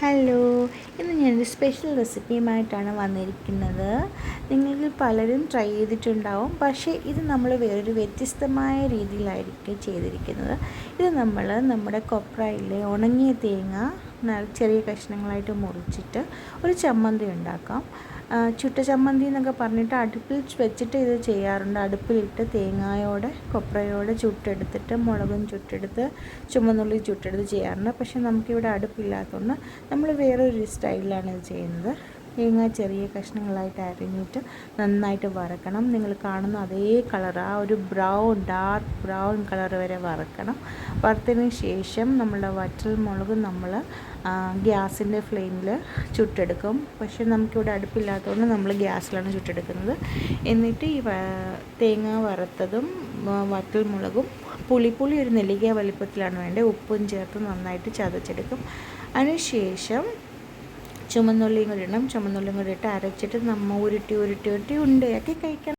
Hello ഇന്ന് ഞാനൊരു special റെസിപ്പിയുമായിട്ടാണ് വന്നിരിക്കുന്നത്. നിങ്ങൾക്ക് പലരും ട്രൈ ചെയ്തിട്ടുണ്ടാവും. പക്ഷേ ഇത് നമ്മൾ വേറൊരു വ്യത്യസ്തമായ രീതിയിലായിരിക്കും ചെയ്തിരിക്കുന്നത്. ഇത് നമ്മൾ നമ്മുടെ കൊപ്രയിലെ ഉണങ്ങിയ തേങ്ങ ചെറിയ കഷ്ണങ്ങളായിട്ട് മുറിച്ചിട്ട് ഒരു ചമ്മന്തി ഉണ്ടാക്കാം. ചുട്ട ചമ്മന്തി എന്നൊക്കെ പറഞ്ഞിട്ട് അടുപ്പിൽ വെച്ചിട്ട് ഇത് ചെയ്യാറുണ്ട്. അടുപ്പിലിട്ട് തേങ്ങായോടെ കൊപ്രയോടെ ചുട്ടെടുത്തിട്ട് മുളകും ചുട്ടെടുത്ത് ചുമന്നുള്ളി ചുട്ടെടുത്ത് ചെയ്യാറുണ്ട്. പക്ഷേ നമുക്കിവിടെ അടുപ്പില്ലാത്തതുകൊണ്ട് നമ്മൾ വേറൊരു സ്റ്റൈലിലാണ് ഇത് ചെയ്യുന്നത്. തേങ്ങ ചെറിയ കഷ്ണങ്ങളായിട്ട് അരിഞ്ഞിട്ട് നന്നായിട്ട് വറക്കണം. നിങ്ങൾ കാണുന്ന അതേ കളർ ആ ഒരു ബ്രൗൺ ഡാർക്ക് ബ്രൗൺ കളർ വരെ വറക്കണം. വറുത്തതിന് ശേഷം നമ്മളുടെ വറ്റൽ മുളക് നമ്മൾ ഗ്യാസിന്റെ ഫ്ലെയിമിൽ ചുട്ടെടുക്കും. പക്ഷെ നമുക്കിവിടെ അടുപ്പില്ലാത്തതുകൊണ്ട് നമ്മൾ ഗ്യാസിലാണ് ചുട്ടെടുക്കുന്നത്. എന്നിട്ട് ഈ തേങ്ങ വറുത്തതും വറ്റൽ മുളകും പുളി പുളി ഒരു നെല്ലിക്ക വലിപ്പത്തിലാണ് വേണ്ടത്. ഉപ്പും ചേർത്ത് നന്നായിട്ട് ചതച്ചെടുക്കും. അതിനുശേഷം ചുമന്നുള്ളിയും കൂടി ഇടണം. ചുമന്നുള്ളിയും കൂടി ഇട്ട് അരച്ചിട്ട് നമ്മൾ ഉരുട്ടി ഉരുട്ടി ഉരുട്ടി ഉണ്ടയാക്കി കഴിക്കണം.